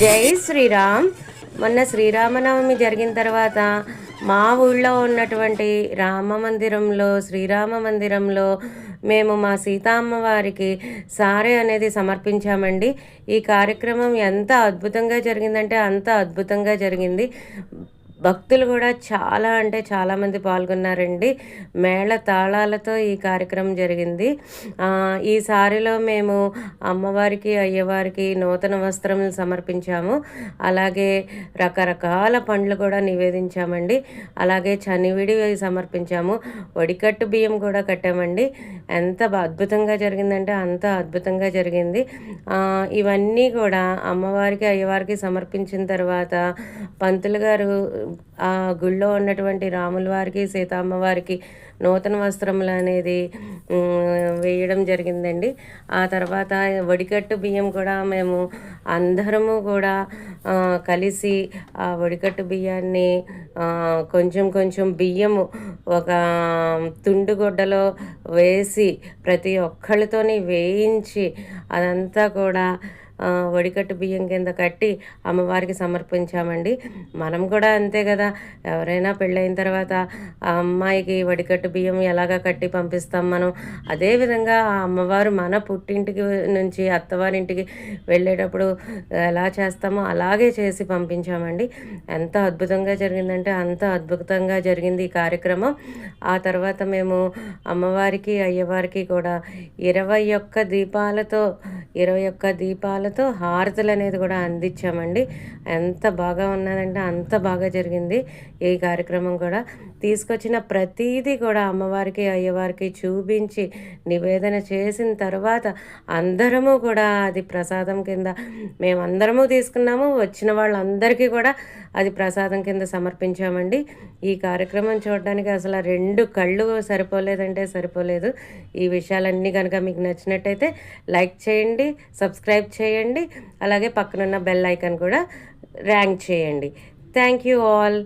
జై శ్రీరామ్. మొన్న శ్రీరామనవమి జరిగిన తర్వాత మా ఊళ్ళో ఉన్నటువంటి రామ మందిరంలో శ్రీరామ మందిరంలో మేము మా సీతామ్మ వారికి సారే అనేది సమర్పించామండి. ఈ కార్యక్రమం ఎంత అద్భుతంగా జరిగిందంటే అంత అద్భుతంగా జరిగింది. భక్తులు కూడా చాలా అంటే చాలామంది పాల్గొన్నారండి. మేళ తాళాలతో ఈ కార్యక్రమం జరిగింది. ఈసారిలో మేము అమ్మవారికి అయ్యవారికి నూతన వస్త్రములు సమర్పించాము. అలాగే రకరకాల పండ్లు కూడా నివేదించామండి. అలాగే చనివిడి సమర్పించాము. వడికట్టు బియ్యం కూడా కట్టామండి. ఎంత అద్భుతంగా జరిగిందంటే అంత అద్భుతంగా జరిగింది. ఇవన్నీ కూడా అమ్మవారికి అయ్యవారికి సమర్పించిన తర్వాత పంతులు గారు ఆ గుళ్ళో ఉన్నటువంటి రాముల వారికి సీతమ్మ వారికి నూతన వస్త్రములు అనేది వేయడం జరిగిందండి. ఆ తర్వాత వడికట్టు బియ్యం కూడా మేము అందరము కూడా కలిసి ఆ వడికట్టు బియ్యాన్ని కొంచెం కొంచెం బియ్యము ఒక తుండుగుడ్డలో వేసి ప్రతి ఒక్కళ్ళతోని వేయించి అదంతా కూడా వడికట్టు బియ్యం కింద కట్టి అమ్మవారికి సమర్పించామండి. మనం కూడా అంతే కదా. ఎవరైనా పెళ్ళైన తర్వాత ఆ అమ్మాయికి వడికట్టు బియ్యం ఎలాగ కట్టి పంపిస్తాం మనం? అదేవిధంగా ఆ అమ్మవారు మన పుట్టింటికి నుంచి అత్తవారింటికి వెళ్ళేటప్పుడు ఎలా చేస్తామో అలాగే చేసి పంపించామండి. ఎంత అద్భుతంగా జరిగిందంటే అంత అద్భుతంగా జరిగింది ఈ కార్యక్రమం. ఆ తర్వాత మేము అమ్మవారికి అయ్యవారికి కూడా ఇరవై ఒక్క దీపాలతో ఇరవై ఒక్క దీపాలతో హారతులు అనేది కూడా అందించామండి. ఎంత బాగా ఉన్నదంటే అంత బాగా జరిగింది ఈ కార్యక్రమం కూడా. తీసుకొచ్చిన ప్రతీదీ కూడా అమ్మవారికి అయ్యవారికి చూపించి నివేదన చేసిన తర్వాత అందరము కూడా అది ప్రసాదం కింద మేమందరము తీసుకున్నాము. వచ్చిన వాళ్ళందరికీ కూడా అది ప్రసాదం కింద సమర్పించామండి. ఈ కార్యక్రమం చూడడానికి అసలు రెండు కళ్ళు సరిపోలేదంటే సరిపోలేదు. ఈ విషయాలన్నీ కనుక మీకు నచ్చినట్టయితే లైక్ చేయండి చేయండి సబ్స్క్రైబ్ చేయండి. అలాగే పక్కనున్న బెల్ ఐకాన్ కూడా ర్యాంక్ చేయండి. Thank you all.